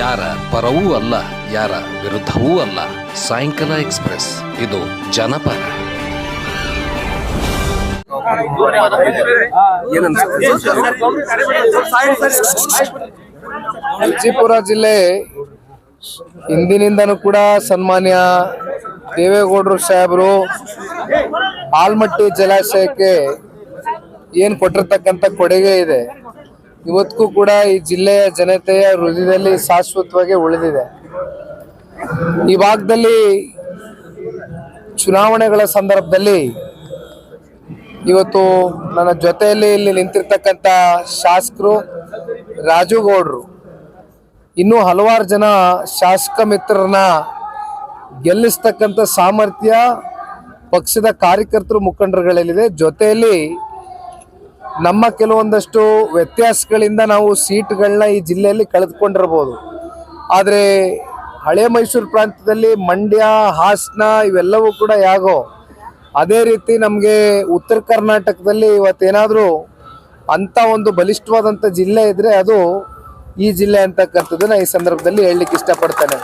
ಯಾರ ಪರವೂ ಅಲ್ಲ, ಯಾರ ವಿರುದ್ಧವೂ ಅಲ್ಲ. ಸಾಯಂಕಾಲ ಎಕ್ಸ್ಪ್ರೆಸ್, ಇದು ಜನಪರ. ವಿಜಯಪುರ ಜಿಲ್ಲೆ ಹಿಂದಿನಿಂದನೂ ಕೂಡ ಸನ್ಮಾನ್ಯ ದೇವೇಗೌಡರು ಸಾಹೇಬರು ಆಲ್ಮಟ್ಟಿ ಜಲಾಶಯಕ್ಕೆ ಏನು ಕೊಟ್ಟಿರ್ತಕ್ಕಂಥ ಕೊಡುಗೆ ಇದೆ. ಇವತ್ತಿಗೂ ಕೂಡ ಈ ಜಿಲ್ಲೆಯ ಜನತೆಯ ಹೃದಯದಲ್ಲಿ ಶಾಶ್ವತವಾಗಿ ಉಳಿದಿದೆ. ಈ ಭಾಗದಲ್ಲಿ ಚುನಾವಣೆಗಳ ಸಂದರ್ಭದಲ್ಲಿ ಇವತ್ತು ನನ್ನ ಜೊತೆಯಲ್ಲಿ ಇಲ್ಲಿ ನಿಂತಿರ್ತಕ್ಕಂಥ ಶಾಸಕರು ರಾಜು ಗೌಡ್ರು. ಇನ್ನೂ ಹಲವಾರು ಜನ ಶಾಸಕ ಮಿತ್ರರನ್ನ ಗೆಲ್ಲಿಸ್ತಕ್ಕಂಥ ಸಾಮರ್ಥ್ಯ ಪಕ್ಷದ ಕಾರ್ಯಕರ್ತರು ಮುಖಂಡರುಗಳಲ್ಲಿದೆ. ಜೊತೆಯಲ್ಲಿ ನಮ್ಮ ಕೆಲವೊಂದಷ್ಟು ವ್ಯತ್ಯಾಸಗಳಿಂದ ನಾವು ಸೀಟ್ಗಳನ್ನ ಈ ಜಿಲ್ಲೆಯಲ್ಲಿ ಕಳೆದುಕೊಂಡಿರ್ಬೋದು. ಆದರೆ ಹಳೆ ಮೈಸೂರು ಪ್ರಾಂತ್ಯದಲ್ಲಿ ಮಂಡ್ಯ, ಹಾಸನ ಇವೆಲ್ಲವೂ ಕೂಡ ಯಾಗೋ, ಅದೇ ರೀತಿ ನಮಗೆ ಉತ್ತರ ಕರ್ನಾಟಕದಲ್ಲಿ ಇವತ್ತೇನಾದರೂ ಅಂಥ ಒಂದು ಬಲಿಷ್ಠವಾದಂಥ ಜಿಲ್ಲೆ ಇದ್ದರೆ ಅದು ಈ ಜಿಲ್ಲೆ ಅಂತಕ್ಕಂಥದ್ದನ್ನು ಈ ಸಂದರ್ಭದಲ್ಲಿ ಹೇಳಲಿಕ್ಕೆ ಇಷ್ಟಪಡ್ತೇನೆ.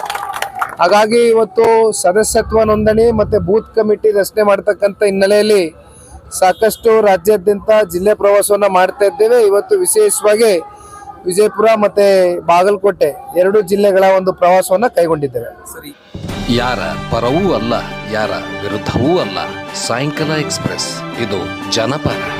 ಹಾಗಾಗಿ ಇವತ್ತು ಸದಸ್ಯತ್ವ ನೋಂದಣಿ ಮತ್ತು ಬೂತ್ ಕಮಿಟಿ ರಚನೆ ಮಾಡ್ತಕ್ಕಂಥ ಹಿನ್ನೆಲೆಯಲ್ಲಿ ಸಾಕಷ್ಟು ರಾಜ್ಯಾದ್ಯಂತ ಜಿಲ್ಲೆ ಪ್ರವಾಸವನ್ನು ಮಾಡ್ತಾ ಇದ್ದೇವೆ. ಇವತ್ತು ವಿಶೇಷವಾಗಿ ವಿಜಯಪುರ ಮತ್ತು ಬಾಗಲಕೋಟೆ ಎರಡು ಜಿಲ್ಲೆಗಳ ಒಂದು ಪ್ರವಾಸವನ್ನು ಕೈಗೊಂಡಿದ್ದೇವೆ. ಸರಿ. ಯಾರ ಪರವೂ ಅಲ್ಲ, ಯಾರ ವಿರುದ್ಧವೂ ಅಲ್ಲ. ಸಾಯಂಕಾಲ ಎಕ್ಸ್ಪ್ರೆಸ್. ಇದು ಜನಪರ.